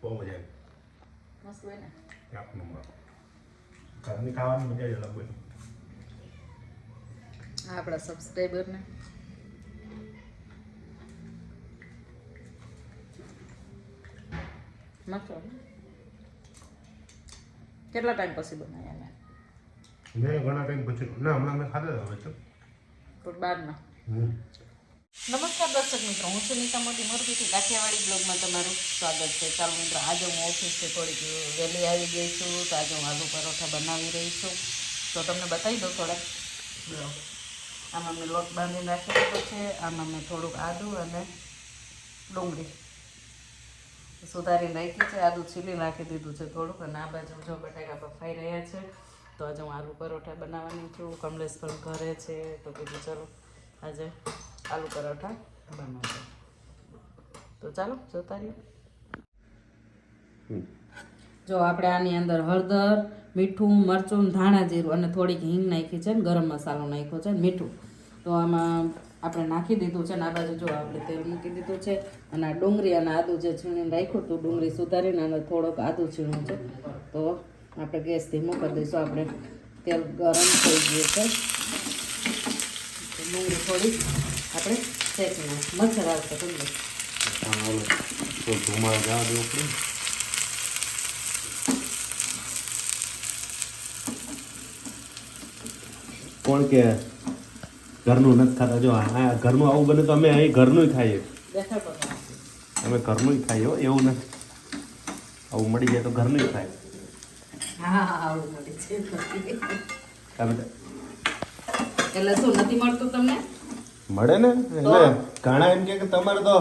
બહુ મજા મસ્ત હોય ને આવી એક નંબર ઘરની ખાવાની મજા જ અલગ હોય આ આપણા સબસ્ક્રાઈબરને હોય. કેટલા ટાઈમ પછી બનાવ્યા મેં મેં ઘણા ટાઈમ પછી ના હમણાં મેં ખાધા હતા વચ્ચે થોડી બાદમાં હમ. નમસ્કાર દર્શક મિત્રો હું છું નીતા મોટી મોરબીથી કાઠિયાવાડી બ્લોગમાં તમારું સ્વાગત છે. ચાલો મિત્રો આજે હું ઓફિસથી થોડીક વહેલી આવી ગઈ છું તો આજે હું આલુ પરોઠા બનાવી રહી છું. તો તમને બતાવી દઉં થોડાક આમાં મેં લોટ બાંધીને રાખી દીધો છે આમાં મેં થોડુંક આદું અને ડુંગળી સુધારી નાખી છે. આદું છીલી નાખી દીધું છે થોડુંક અને આ બાજુ જો બટાકા બફાઈ રહ્યા છે તો આજે હું આલુ પરોઠા બનાવવાની છું. કમલેશ પણ ઘરે છે તો કીધું ચલો આજે આલુ પરોઠા બનાવજો તો ચાલો જોતા રહીએ જો આપણે આની અંદર હળદર મીઠું મરચું ધાણા જીરું અને થોડીક હિંગ નાખી છે ને ગરમ મસાલો નાખ્યો છે મીઠું. તો આમાં આપણે નાખી દીધું છે ને આ બાજુ જો આપણે તેલ મૂકી દીધું છે અને આ ડુંગળી અને આદું જે છીણીને રાખ્યું હતું ડુંગળી સુધારીને અને થોડોક આદું છીણું છે તો આપણે ગેસ ધીમો કરી દઈશું. આપણે તેલ ગરમ થઈ ગયું છે. ડુંગળી થોડી આપણે શેકી નાખ મચ્છર આવશે ડુંગળી હા, ઓલો તો ધુમાડો જવા દેવો પડે કોણ કે ઘરનું નથી ખાતા? જો આ ઘરનું આવું બને તો અમે અહીં ઘરનું ખાઈએ. અમે ઘરનું ખાઈએ હો એવું નથી. આવું મળી જાય તો ઘરનું ખાય. એટલે શું નથી મળતું તમને? મળે ને? એટલે ઘણા એમ કે તમારે તો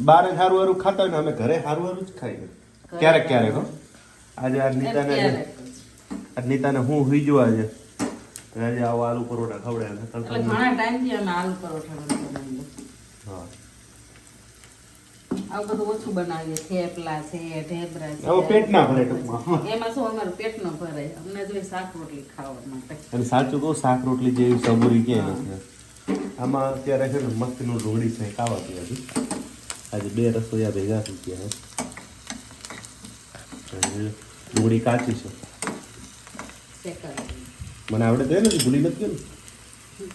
બારે સારું સારું ખાતા હોય ને અમે ઘરે સારું સારું જ ખાઈએ. ક્યારેક ક્યારેક હો. આજે આ નીતાને આ નીતાને હું હુઈ જવા આજે. આજે આવો આલુ પરોઠા એટલે હતા ઘણા ટાઈમથી અમે આલુ પરોઠા હા. આવું બધું ઓછું બનાવીએ. થેપલા છે ઢેબરા હવે છે પેટ ના ભરે ટૂંકમાં. એમાં શું અમારું પેટ ન ભરાય. અમને જોઈએ શાક રોટલી ખાવા માટે. અને સાચું કહું શાક રોટલી જેવી સબૂરી ક્યાંય નથી. આમાં અત્યારે છે ને મસ્તીનું ડુંગળી છે ખાવા પી હતી આજે બે રસોઈયા ભેગા થઈ ગયા છે. કાચી છે. મને આવડે તો નથી ભૂલી નથી ને.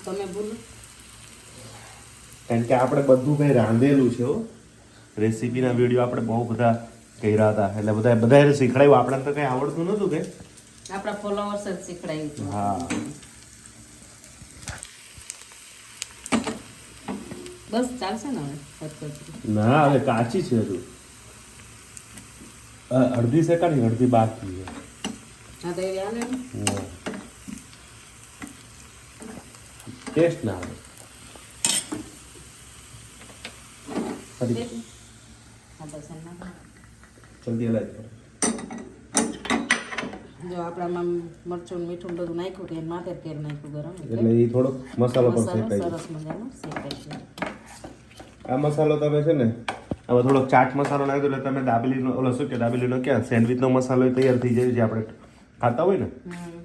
તમે બોલો. કારણ કે આપણે બધું કંઈ રાંધેલું છે હો. રેસીપીના વીડિયો આપણે બહુ બધા કર્યા હતા. એટલે બધા બધાએ શીખડાયું. આપણને તો કંઈ આવડતું નહોતું કે. આપણા ફોલોવર્સ જ શીખડાયું હા. બસ ચાલશે ને હવે ના હવે કાચી છે હજુ. અડધી શેકાની અડધી બાકી છે. ટેસ્ટ ના આવે. જલ્દી જો આપણામાં મરચું મીઠું બધું નાખ્યું કે માથે તેલ નાખ્યું ગરમ. એટલે એટલે એ થોડો મસાલો પણ સરસ મજાનો શેકાય છે આ મસાલો તમે છે ને હવે થોડોક ચાટ મસાલો નાખ્યો એટલે તમે દાબેલીનો ઓલો શું કે દાબેલીનો ક્યાં સેન્ડવિચનો મસાલો તૈયાર થઈ જાય જે આપણે ખાતા હોય ને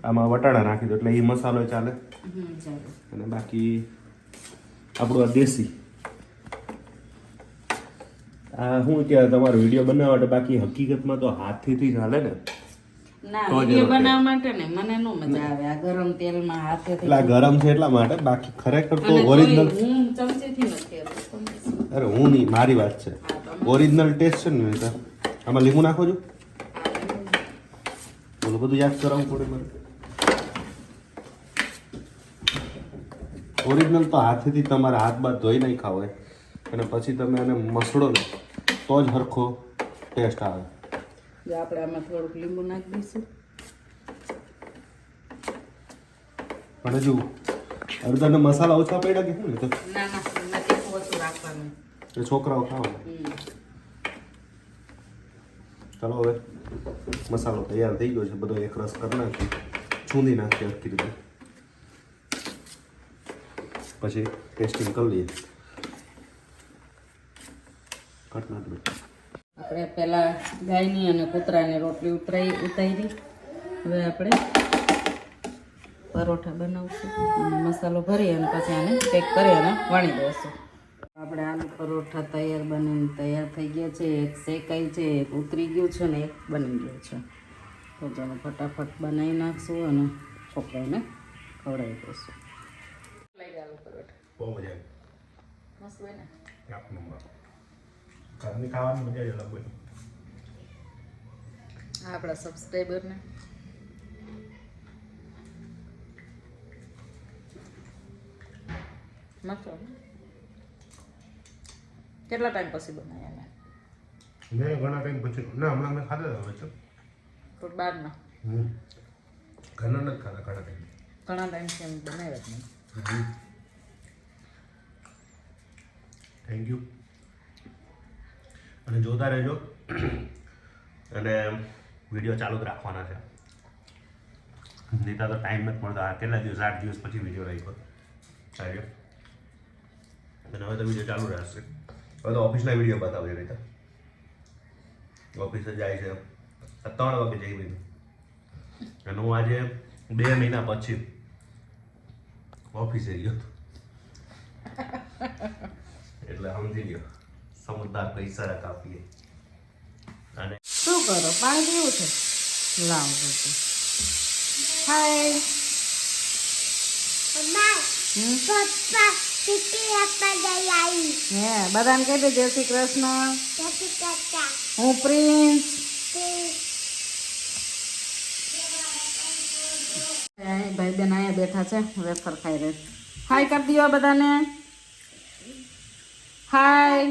આમાં વટાણા નાખી દો એટલે એ મસાલો ચાલે. અને બાકી આપણું આ દેશી. આ શું કે તમારો વીડિયો બનાવવા માટે બાકી હકીકતમાં તો હાથથી ચાલે ને. ગરમ છે એટલા માટે બાકી ખરેખર તો ઓરિજિનલ અરે હું નહીં મારી વાત છે. ઓરિજિનલ ટેસ્ટ છે ને તો આમાં લીંબુ નાખો છો? બોલો બધું યાદ કરાવવું પડે મારે ઓરિજિનલ તો હાથેથી તમારા હાથ બાદ ધોઈ નહીં ખાવ અને પછી તમે એને મસળો ને તો જ હરખો ટેસ્ટ આવે. આપણે આમાં થોડુંક લીંબુ નાખી દઈશું. પણ હજુ અડધાના મસાલા ઓછા પડ્યા કે શું? ને તો ના ના એ છોકરાઓ ખાવા ચાલો હવે મસાલો તૈયાર થઈ ગયો છે બધો એક રસ કરી નાખી છૂંદી નાખી આખી રીતે. પછી ટેસ્ટિંગ કરી લઈએ. આપણે પહેલા ગાયની અને કૂતરાની રોટલી ઉતરાઈ ઉતારી. હવે આપણે પરોઠા બનાવશું. અને મસાલો ભરી અને પછી આને પેક કરી અને વણી દઈશું. આપણે આલુ પરોઠા તૈયાર બનીને તૈયાર થઈ ગયા છે. એક શેકાઈ છે એક ઉતરી ગયું છે ને એક બની ગયું છે. તો ચાલો ફટાફટ બનાવી નાખશું અને છોકરાઓને ખવડાવી દઈશું. લઈ આલુ પરોઠા. બહુ મજા મસ્ત બને. એક નંબર. ઘરની ખાવાની મજા જ અલગ બની આપણા સબસ્ક્રાઈબરને મસ્ત ને? કેટલા ટાઈમ પછી બનાવ્યા મેં ઘણા ટાઈમ પછી ના હમણાં મેં ખાધા હતા વચ્ચે તો. બહારના હમ. ઘરના નથી ખાધા ઘણા ટાઈમ ઘણા ટાઈમથી એમ બનાવ્યા જ નહીં. થેન્ક યુ અને જોતા રહેજો. અને વીડિયો ચાલુ જ રાખવાના છે. નીતા તો ટાઈમ નથી મળતો. આ કેટલા દિવસ આઠ દિવસ પછી વીડિયો રાખ્યો. સાહેબ અને હવે તો વીડિયો ચાલુ રહેશે હવે તો ઓફિસના વીડિયો બતાવજો નહીં ઓફિસે જાય છે. ત્રણ વાગે જઈ ભાઈ અને હું આજે બે મહિના પછી ઓફિસે ગયો હતો. એટલે સમજી લ્યો સમજદાર પૈસા કાપીએ. અને શું કરો? પાણી પીવું છે? લાવ બધું. હાય હમ? હે બધાને કહી દે જય શ્રી કૃષ્ણ હું પ્રિન્સ. ભાઈ બેન અહીંયા બેઠા છે વેફર ખાઈ રહે હાય કરી દો બધાને. હાય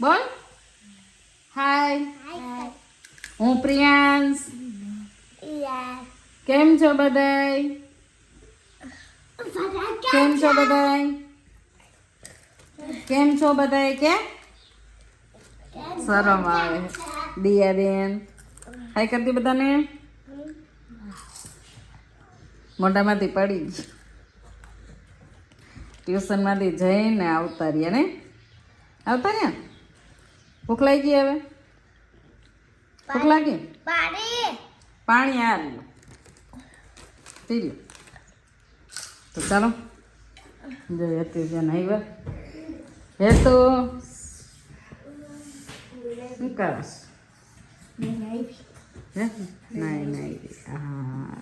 બોલ. હાય હું પ્રિયાંશ કેમ છો બધાય? કેમ છો બધાય? કેમ છો બધાય કે? શરમ આવે. દિયા બેન હાય કરતી બધાને. મોઢામાંથી પડી ગઈ ટ્યુશનમાંથી જઈને આવતા રહ્યા ને? આવતા રહ્યા? ભૂખ લાગી ગઈ હવે? ભૂખ લાગી? પાણી. લ્યો પી લ્યો. તો ચાલો. જો હેતુ બેન આવ્યા. હેતુ શું કરશ હે? હા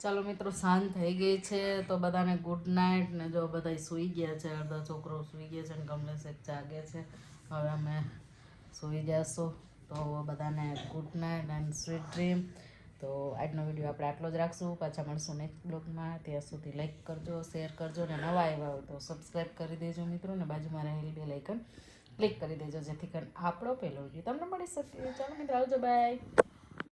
ચાલો મિત્રો, સાંજ થઈ ગઈ છે, તો બધાને ગુડ નાઇટ ને જો બધા સૂઈ ગયા છે, અડધા છોકરો સૂઈ ગયા છે ને કમલેશ એક જાગે છે. હવે અમે સૂઈ જશું તો બધાને good night and sweet dream તો આજનો વીડિયો આપણે આટલો જ રાખશું. પાછા મળશું નેક્સ્ટ બ્લોગમાં ત્યાં સુધી લાઇક કરજો શેર કરજો ને નવા આવ્યા હોય તો સબસ્ક્રાઈબ કરી દેજો મિત્રો ને બાજુમાં રહેલી બે લાઇકન ક્લિક કરી દેજો જેથી કરીને આપણો પહેલો વીડિયો તમને મળી શકે. ચાલો મિત્રો, આવજો બાય